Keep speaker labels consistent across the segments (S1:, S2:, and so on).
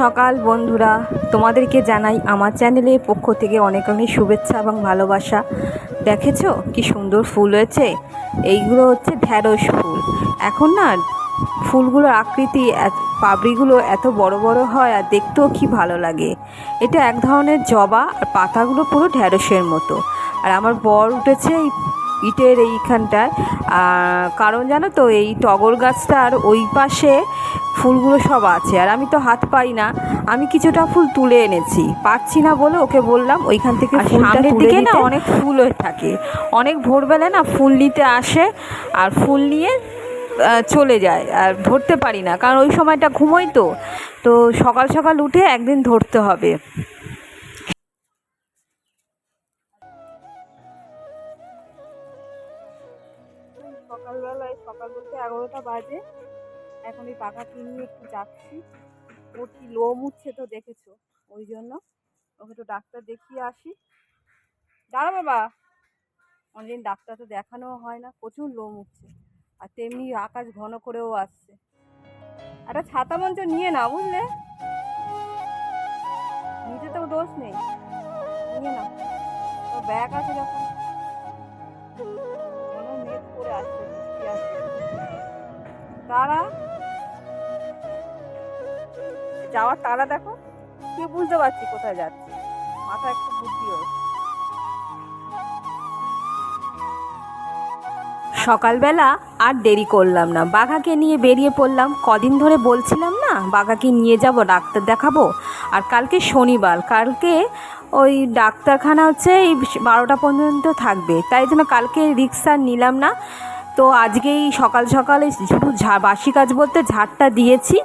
S1: সকাল বন্ধুরা। তোমাদেরকে জানাই আমার চ্যানেলের পক্ষ থেকে অনেক অনেক শুভেচ্ছা এবং ভালোবাসা। দেখেছ কি সুন্দর ফুল হয়েছে? এইগুলো হচ্ছে ঢ্যাঁড়স ফুল। এখন না ফুলগুলোর আকৃতি পাপড়িগুলো এত বড় বড় হয় আর দেখতেও কি ভালো লাগে। এটা এক ধরনের জবা আর পাতাগুলো পুরো ঢ্যাঁড়সের মতো। আর আমার বর উঠেছে এই ইটের এইখানটায়। কারণ জানো তো এই টগর গাছটার ওই পাশে ফুলগুলো সব আছে। আর আমি তো হাত পাই না। আমি কিছুটা ফুল তুলে এনেছি। পাচ্ছি না বলে ওকে বললাম ওইখান থেকে
S2: সামনের দিকে না
S1: অনেক ফুল হয়ে থাকে। অনেক ভোরবেলা না ফুল নিতে আসে আর ফুল নিয়ে চলে যায়। আর ধরতে পারি না কারণ ওই সময়টা ঘুমোই তো। তো সকাল সকাল উঠে একদিন ধরতে হবে। সকালবেলায় সকাল বলতে এগারোটা বাজে। এখন এই পাখাটি নিয়ে একটু যাচ্ছি? ওর কি লোম উঠছে তো দেখেছ? ওই জন্য ওকে তো ডাক্তার দেখিয়ে আসি। দাঁড়া বাবা। অনেকদিন ডাক্তার তো দেখানো হয় না, প্রচুর লোম উঠছে। আর তেমনি আকাশ ঘন করেও আসছে। একটা ছাতা মঞ্চ নিয়ে না বুঝলে? নিজে তো দোষ নেই। নিয়ে না তো ব্যাগ আছে যখন। মেঘ করে আসছে তারা যাওয়ার তারা দেখো কি বুঝতে পারছি কোথায় যাচ্ছে। মাথা একটু বুদ্ধি হোক সকালবেলা আর দেরি করলাম না। বাঘাকে নিয়ে বেরিয়ে পড়লাম। কদিন ধরে বলছিলাম না, বাঘাকে নিয়ে যাব, ডাক্তার দেখাবো। আর কালকে শনিবার, কালকে ওই ডাক্তারখানা হচ্ছে এই বারোটা পর্যন্ত থাকবে। তাই জন্য কালকে রিক্সা নিলাম না। তো আজকেই সকাল সকালে শুধু ঝা, বাসি কাজ বলতে ঝাড়টা দিয়েছি,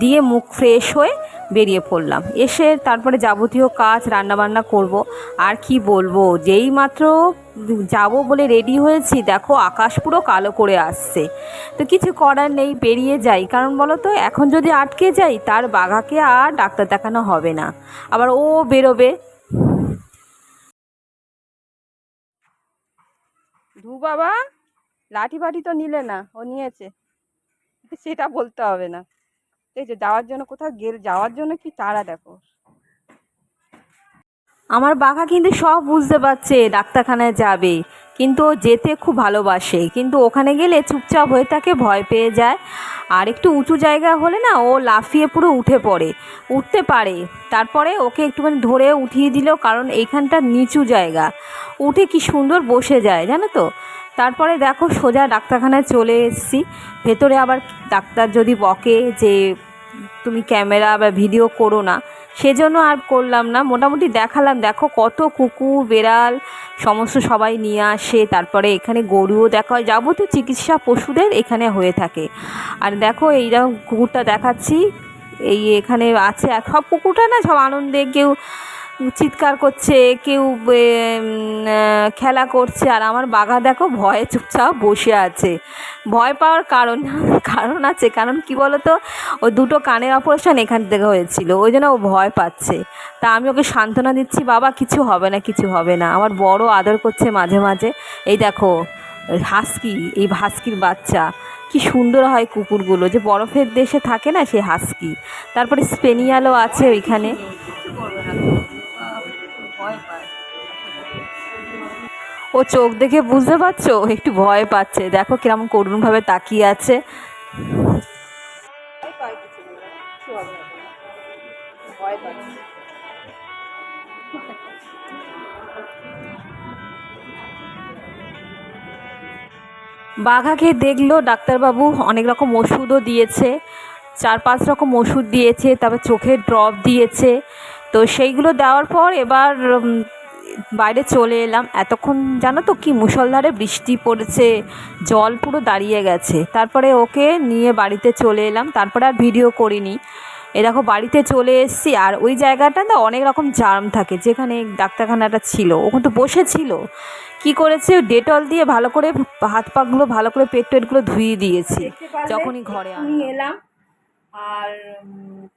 S1: দিয়ে মুখ ফ্রেশ হয়ে বেরিয়ে পড়লাম। এসে তারপরে যাবতীয় কাজ, রান্নাবান্না করব। আর কি বলব, যেই মাত্র যাব বলে রেডি হয়েছি, দেখো আকাশ পুরো কালো করে আসছে। তো কিছু করার নেই, বেরিয়ে যাই। কারণ বলো তো এখন যদি আটকে যাই, তার বাঘাকে আর ডাক্তার দেখানো হবে না। আবার ও বেরোবে। ধু বাবা। লাঠি ফাঠি তো নিলে না, ও নিয়েছে। সেটা বলতে হবে না। এই যে যাওয়ার জন্য কোথাও গেল, যাওয়ার জন্য কি তাড়া দেখো। আমার বাঘা কিন্তু সব বুঝতে পারছে, ডাক্তারখানায় যাবে। কিন্তু ও যেতে খুব ভালোবাসে। কিন্তু ওখানে গেলে চুপচাপ হয়ে থাকে ভয় পেয়ে যায়। আর একটু উঁচু জায়গা হলে না, ও লাফিয়ে পুরো উঠে পড়ে। উঠতে পারে। তারপরে ওকে একটুখানি ধরে উঠিয়ে দিল কারণ এইখানটা নিচু জায়গা। উঠে কি সুন্দর বসে যায়, জানো তো? তারপরে দেখো সোজা ডাক্তারখানায় চলে এসেছি। ভেতরে আবার ডাক্তার যদি বকে যে তুমি ক্যামেরা বা ভিডিও করো না, সেজন্য আর করলাম না। মোটামুটি দেখালাম, দেখো কত কুকুর, বেড়াল, সমস্ত সবাই নিয়ে আসে। তারপরে এখানে গরুও দেখা হয়, যাবতীয় চিকিৎসা পশুদের এখানে হয়ে থাকে। আর দেখো এইরকম কুকুরটা দেখাচ্ছি, এই এখানে আছে সব কুকুরটা না সব আনন্দে কেউ চিৎকার করছে, কেউ খেলা করছে, আর আমার বাঘা দেখো ভয়ে চুপচাপ বসে আছে। ভয় পাওয়ার কারণ কারণ আছে, কারণ কি বলতো ও দুটো কানের অপারেশন এখান থেকে হয়েছিল, ওই জন্য ও ভয় পাচ্ছে। তা আমি ওকে সান্ত্বনা দিচ্ছি, বাবা, কিছু হবে না, কিছু হবে না। আমার বড় আদর করছে মাঝে মাঝে। এই দেখো, হাস্কি, এই হাস্কির বাচ্চা, কি সুন্দর হয় কুকুরগুলো, যে বরফের দেশে থাকে না সেই হাস্কি। তারপরে স্পেনিয়ালও আছে ওইখানে। ও চোখ দেখে বুঝতে পারছ? একটু ভয় পাচ্ছে। দেখো কীরকম করুণভাবে তাকিয়ে আছে। বাঘাকে দেখল, ডাক্তারবাবু অনেক রকম ওষুধও দিয়েছে, চার পাঁচ রকম ওষুধ দিয়েছে, তারপর চোখের ড্রপ দিয়েছে। তো সেইগুলো দেওয়ার পর এবার বাইরে চলে এলাম। এতক্ষণ জানো তো কি মুষলধারে বৃষ্টি পড়েছে জল পুরো দাঁড়িয়ে গেছে। তারপরে ওকে নিয়ে বাড়িতে চলে এলাম তারপরে আর ভিডিও করিনি। এ দেখো বাড়িতে চলে এসেছি আর ওই জায়গাটা না অনেক রকম জার্ম থাকে যেখানে ডাক্তারখানাটা ছিল। ওখানে তো বসেছিল। কি করেছে? ডেটল দিয়ে ভালো করে হাত পাগুলো ভালো করে পেট টেটগুলো ধুয়ে দিয়েছি যখনই ঘরে আমি এলাম। আর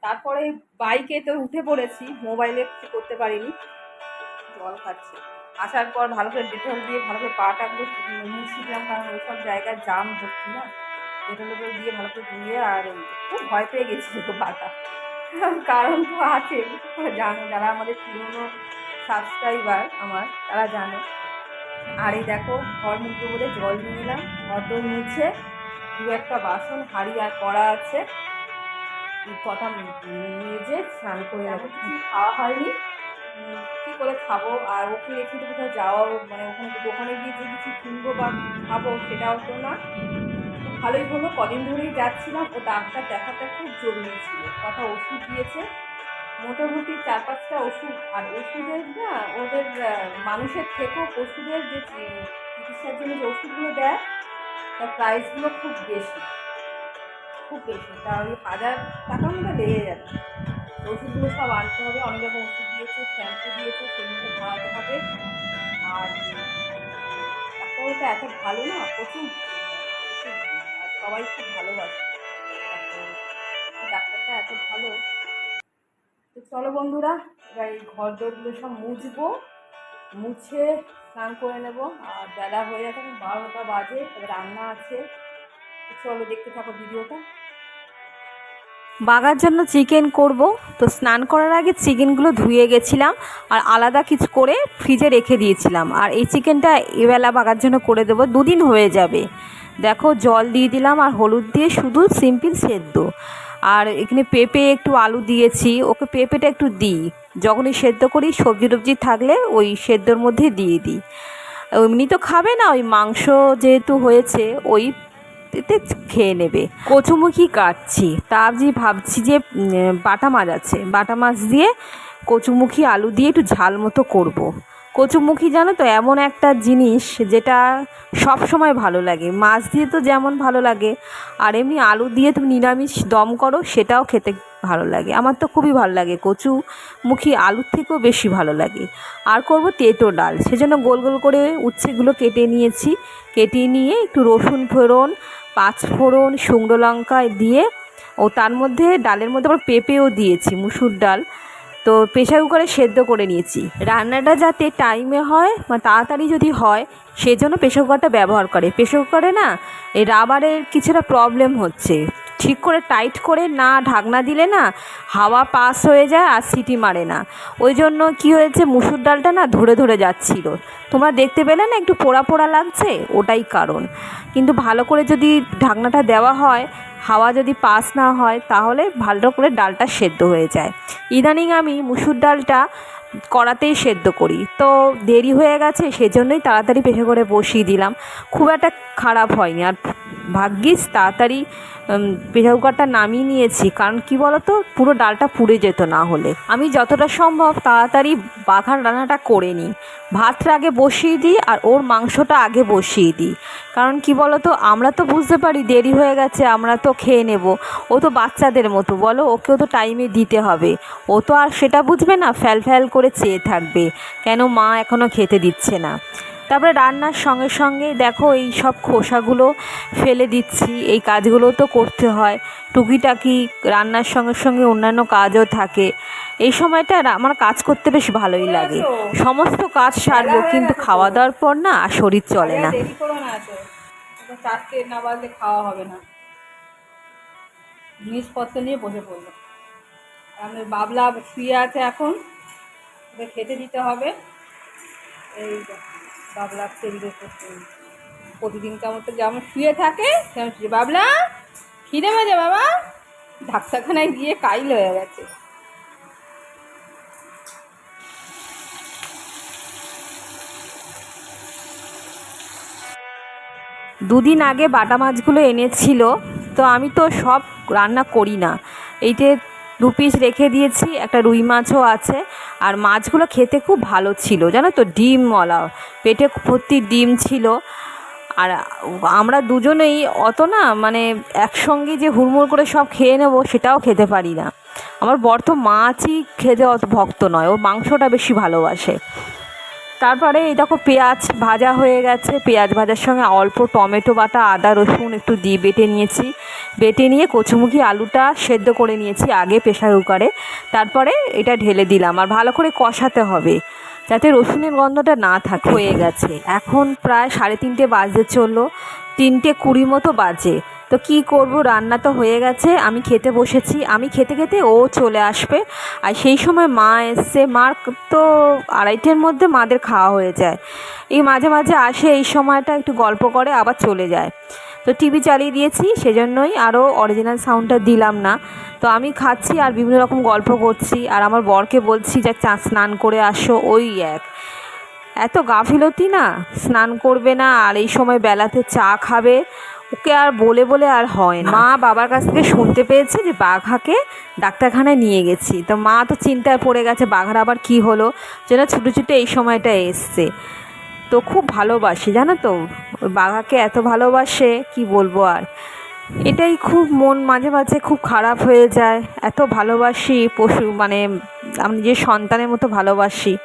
S1: তারপরে বাইকে তো উঠে পড়েছি মোবাইলে কিছু করতে পারিনি। জল খাচ্ছে। আসার পর ভালো করে ডেটল দিয়ে ভালো করে পাটাগুলো মুছিলাম কারণ ওই সব জায়গায় জাম ধরছি না। ডেটল দিয়ে ভালো করে ধুয়ে আর খুব ভয় পেয়ে গেছিল পাটা। কারণ তো আছে জানো যারা আমাদের পুরনো সাবস্ক্রাইবার আমার তারা জানে। আর এই দেখো ঘর মুখে বলে জল নিয়ে নিলাম ঘর দোর মুছে দু একটা বাসন হাঁড়ি আর কড়া আছে। এই কটা মেজে স্নান করে খাওয়া হয়নি? কী করে খাব? আর ওকে রেখে তো কোথাও যাওয়াও মানে ওখানে দোকানে গিয়ে যে কিছু কিনবো বা খাব সেটাও তো না। ভালোই হলো, কদিন ধরেই যাচ্ছিলাম ও ডাক্তার দেখাটা খুব জরুরি ছিল। কথা ওষুধ দিয়েছে। মোটামুটি চার পাঁচটা ওষুধ। আর ওষুধের না, ওদের মানুষের থেকেও পশুদের যে চিকিৎসার জন্য যে ওষুধগুলো দেয়, তার প্রাইসগুলো খুব বেশি। খুব বেশি। তা ওই হাজার টাকার মতো লেগে যাবে ওষুধগুলো সব আনতে হবে। অনেক রকম ওষুধ দিয়েছে, শ্যাম্পু দিয়েছে, সেগুলো খাওয়াতে হবে। আর ডাক্তারবাবুটা এত ভালো না, প্রচুর সবাই খুব ভালোবাসে। ডাক্তারটা এত ভালো। তো চলো বন্ধুরা, এবার এই ঘর দোরগুলো সব মুছবো, মুছে স্নান করে নেব। আর বেলা হয়ে এখন বারোটা বাজে রান্না আছে। চলো দেখতে থাকো ভিডিওটা। বাগার জন্য চিকেন করব। তো স্নান করার আগে চিকেনগুলো ধুয়ে গেছিলাম আর আলাদা কিছু করে ফ্রিজে রেখে দিয়েছিলাম। আর এই চিকেনটা এবেলা বাগার জন্য করে দেবো, দুদিন হয়ে যাবে। দেখো, জল দিয়ে দিলাম আর হলুদ দিয়ে শুধু সিম্পল সেদ্ধ। আর এখানে পেঁপে একটু আলু দিয়েছি, ওকে পেঁপেটা একটু দিই। যখনই সেদ্ধ করি, সবজি টবজি থাকলে ওই সেদ্ধর মধ্যে দিয়ে দিই। এমনি তো খাবে না, ওই মাংস যেহেতু হয়েছে, ওই এতে খেয়ে নেবে। কচুমুখি কাটছি। তা ভাবছি ভাবছি যে বাটা মাছ আছে, বাটা মাছ দিয়ে কচুমুখি আলু দিয়ে একটু ঝাল মতো করব। কচুমুখি জানো তো, এমন একটা জিনিস যেটা সব সময় ভালো লাগে। মাছ দিয়ে তো যেমন ভালো লাগে, আর এমনি আলু দিয়ে তুমি নিরামিষ দম করো, সেটাও খেতে ভালো লাগে। আমার তো খুবই ভালো লাগে। কচু মুখী আলুর থেকেও বেশি ভালো লাগে। আর করব তেঁতো ডাল। সেজন্য গোল গোল করে উচ্ছেগুলো কেটে নিয়েছি। কেটে নিয়ে একটু রসুন ফোড়ন, পাঁচ ফোড়ন, শুকনো লঙ্কা দিয়ে ও তার মধ্যে ডালের মধ্যে আবার পেঁপেও দিয়েছি, মুসুর ডাল। তো প্রেশার কুকারে সেদ্ধ করে নিয়েছি। রান্নাটা যাতে টাইমে হয় বা তাড়াতাড়ি যদি হয়, সেজন্য প্রেশার কুকারটা ব্যবহার করে। প্রেশার কুকারে না, এই রাবারের কিছুটা প্রবলেম হচ্ছে। ঠিক করে টাইট করে না, ঢাকনা দিলে না হাওয়া পাস হয়ে যায় আর সিটি মারে না। ওই জন্য কি হয়েছে, মুসুর ডালটা না ধরে ধরে যাচ্ছিল। তোমরা দেখতে পেলে না একটু পোড়া পোড়া লাগছে? ওটাই কারণ। কিন্তু ভালো করে যদি ঢাকনাটা দেওয়া হয়, হাওয়া যদি পাস না হয়, তাহলে ভালো করে ডালটা সেদ্ধ হয়ে যায়। ইদানিং আমি মুসুর ডালটা কড়াতেই সেদ্ধ করি। তো দেরি হয়ে গেছে, সেজন্যই তাড়াতাড়ি পেশে করে বসিয়ে দিলাম। খুব একটা খারাপ হয়নি। আর ভাগ্যিস তাড়াতাড়ি প্রেশার কুকারটা নামিয়ে নিয়েছি। কারণ কি বলতো, পুরো ডালটা পুড়ে যেত না হলে। আমি যতটা সম্ভব তাড়াতাড়ি বাঘার রান্নাটা করে নিই। ভাতটা আগে বসিয়ে দিই আর ওর মাংসটা আগে বসিয়ে দিই। কারণ কি বলতো, আমরা তো বুঝতে পারি দেরি হয়ে গেছে, আমরা তো খেয়ে নেব। ও তো বাচ্চাদের মতো, বলো, ওকেও তো টাইমে দিতে হবে। ও তো আর সেটা বুঝবে না, ফ্যাল ফ্যাল করে চেয়ে থাকবে। কেন মা এখনও খেতে দিচ্ছে না? তারপরে রান্নার সঙ্গে সঙ্গে দেখো এই সব খোসাগুলো ফেলে দিচ্ছি। এই কাজগুলো তো করতে হয়। টুকিটাকি রান্নার সঙ্গে সঙ্গে অন্যান্য কাজও থাকে। এই সময়টা আমার কাজ করতে বেশ ভালোই লাগে। সমস্ত কাজ সারবো, কিন্তু খাওয়া দাওয়ার পর না আর শরীর চলে না।
S2: করো খাওয়া হবে না। জিনিসপত্র নিয়ে বসে পড়ল আমাদের বাবলা শুয়ে আছে এখন। খেতে দিতে হবে। এই বাবলা টেবিলের প্রতিদিন কেমন তো যেমন শুয়ে থাকে, তেমন শুয়ে বাবলা, খিদে মেজে বাবা? ডাক্তারখানায় গিয়ে কাইল হয়ে গেছে।
S1: দুদিন আগে বাটা মাছগুলো এনেছিল, তো আমি তো সব রান্না করি না। এইতে দু পিস রেখে দিয়েছি, একটা রুই মাছও আছে। আর মাছগুলো খেতে খুব ভালো ছিল, জানো তো? ডিমওয়ালা পেটে ভর্তি ডিম ছিল। আর আমরা দুজনেই অত না মানে একসঙ্গে যে হুড়মুড় করে সব খেয়ে নেব, সেটাও খেতে পারি না। আমার বর তো মাছই খেতে অত ভক্ত নয়, ও মাংসটা বেশি ভালোবাসে। তারপরে এই দেখো পেঁয়াজ ভাজা হয়ে গেছে। পেঁয়াজ ভাজার সঙ্গে অল্প টমেটো বাটা, আদা, রসুন একটু দিয়ে বেটে নিয়েছি। বেটে নিয়ে কচুমুখি আলুটা সেদ্ধ করে নিয়েছি আগে প্রেশার কুকারে। তারপরে এটা ঢেলে দিলাম আর ভালো করে কষাতে হবে যাতে রসুনের গন্ধটা না থাকে, হয়ে গেছে। এখন প্রায় সাড়ে তিনটে বাজতে চলল। তিনটে কুড়ি মতো বাজে। তো কি করব? রান্না তো হয়ে গেছে, আমি খেতে বসেছি। আমি খেতে খেতে ও চলে আসবে। আর সেই সময় মা এসছে। মার তো আড়াইটের মধ্যে মাদের খাওয়া হয়ে যায়। এই মাঝে মাঝে আসে, এই সময়টা একটু গল্প করে, আবার চলে যায়। তো টিভি চালিয়ে দিয়েছি, সেজন্যই আরও অরিজিনাল সাউন্ডটা দিলাম না। তো আমি খাচ্ছি আর বিভিন্ন রকম গল্প করছি। আর আমার বরকে বলছি যে চা স্নান করে আসো। ওই এক। এত গাফিলতি না? স্নান করবে না, আর এই সময় বেলাতে চা খাবে। ওকে আর বলে বলে আর হয় না। মা বাবার কাছ থেকে শুনতে পেয়েছে যে বাঘাকে ডাক্তারখানায় নিয়ে গেছি। তো মা তো চিন্তায় পড়ে গেছে বাঘার আবার কি হলো? যেন ছুটে ছুটে এই সময়টা এসছে। তো খুব ভালোবাসি জানো তো? ওই বাঘাকে এত ভালোবাসে কি বলব আর? এটাই খুব মন মাঝে মাঝে খুব খারাপ হয়ে যায়। এত ভালোবাসি পশু মানে আমি যে সন্তানের মতো ভালোবাসি।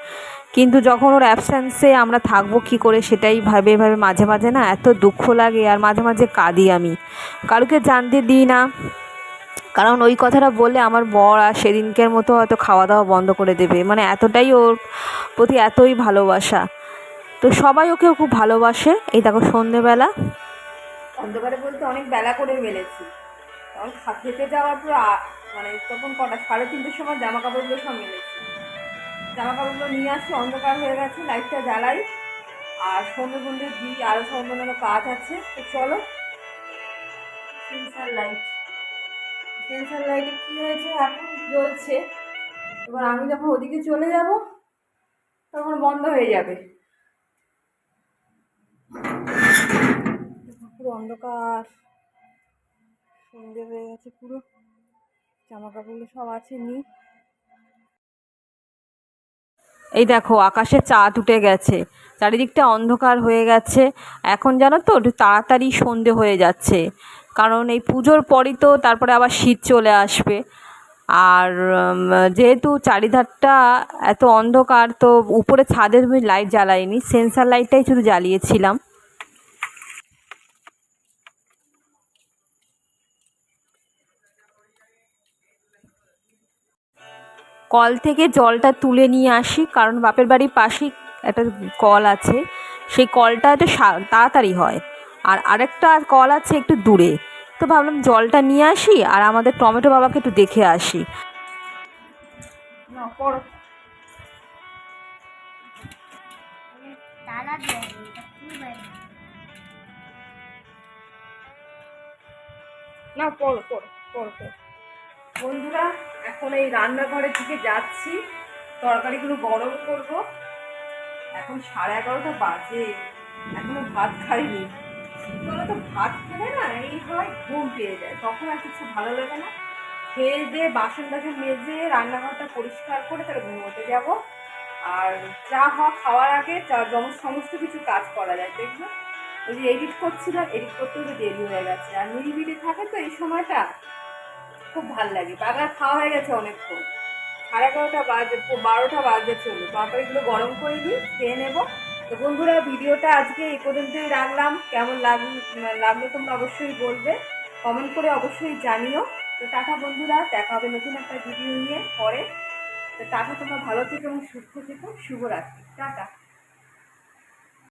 S1: কিন্তু যখন ওর অ্যাবসেন্সে আমরা থাকব কি করে সেটাই ভাবে ভাবে মাঝে মাঝে না এত দুঃখ লাগে আর মাঝে মাঝে কাঁদি আমি। কারুকে জানতে দিই না। কারণ ওই কথাটা বললে আমার বর আর সেদিনকের মতো হয়তো খাওয়া দাওয়া বন্ধ করে দেবে। মানে এতটাই ওর প্রতি এতই ভালোবাসা। তো সবাই ওকে খুব ভালোবাসে। এই দেখো সন্ধেবেলা।
S2: অন্ধকারে বলতে অনেক বেলা করে মেলেছি। খেতে যাওয়ার পর মানে তখন কটা, সাড়ে তিনটের সময় জামা কাপড়গুলো সব মেলেছি। জামা কাপড়গুলো নিয়ে আসি অন্ধকার হয়ে গেছে, লাইটটা জ্বালাই। আর সন্ধ্যে সন্ধ্যে দিই আরও অন্যান্য কাজ আছে। তো চলো সেন্সার লাইট সেন্সার লাইটে কী হয়েছে? এখন জ্বলছে। এবার আমি যখন ওদিকে চলে যাব, তখন বন্ধ হয়ে যাবে। পুরো অন্ধকার। সন্ধে হয়ে গেছে পুরো। জামা কাপড়গুলো সব আছে নি।
S1: এই দেখো আকাশে চাঁদ উঠে গেছে। চারিদিকটা অন্ধকার হয়ে গেছে। এখন জানো তো, একটু তাড়াতাড়ি সন্ধে হয়ে যাচ্ছে। কারণ এই পুজোর পরই তো তারপরে আবার শীত চলে আসবে। আর যেহেতু চারিধারটা এত অন্ধকার, তো উপরে ছাদের লাইট জ্বালাইনি সেন্সার লাইটটাই শুধু জ্বালিয়েছিলাম। কল থেকে জলটা তুলে নিয়ে আসি, কারণ বাপের বাড়ির পাশেই একটা কল আছে। সেই কলটা একটু তাড়াতাড়ি হয়। আর আরেকটা কল আছে একটু দূরে। তো ভাবলাম জলটা নিয়ে আসি আর আমাদের টমেটো বাবাকে একটু দেখে আসি।
S2: না, পড়ো পড়ো পড়ো পড়ো। বন্ধুরা, এখন এই রান্নাঘরের দিকে যাচ্ছি। তরকারিগুলো গরম করব। এখন সাড়ে এগারোটা বাজে। এখনও ভাত খাইনি। বলো তো ভাত খেলে না, এই হয় ঘুম পেয়ে যায়। তখন আর কিছু ভালো লাগে না। খেয়ে দিয়ে বাসন টাসন মেজে রান্নাঘরটা পরিষ্কার করে তারপরে ঘুমোতে যাব। আর চা হওয়া খাওয়ার আগে চা- যম- সমস্ত কিছু কাজ করা যায়, দেখবে। ওই যে এডিট করছিলাম এডিট করতে দেরি হয়ে গেছে। আর নিরিবিলি থাকে তো এই সময়টা? খুব ভালো লাগে। বাগার খাওয়া হয়ে গেছে অনেকক্ষণ। সাড়ে এগারোটা বাজে বারোটা বাজে চলো। তরকারিগুলো গরম করে নিই, খেয়ে নেব। তো বন্ধুরা, ভিডিওটা আজকে এই পর্যন্তই রাখলাম। কেমন লাগল লাগল তোমরা অবশ্যই বলবে। কমেন্ট করে অবশ্যই জানিও। তো টাটা বন্ধুরা, দেখা হবে নতুন একটা ভিডিও নিয়ে পরে। তো টাটা, তোমরা ভালো থেকো এবং সুস্থ থেকো। শুভরাত্রি। টাটা।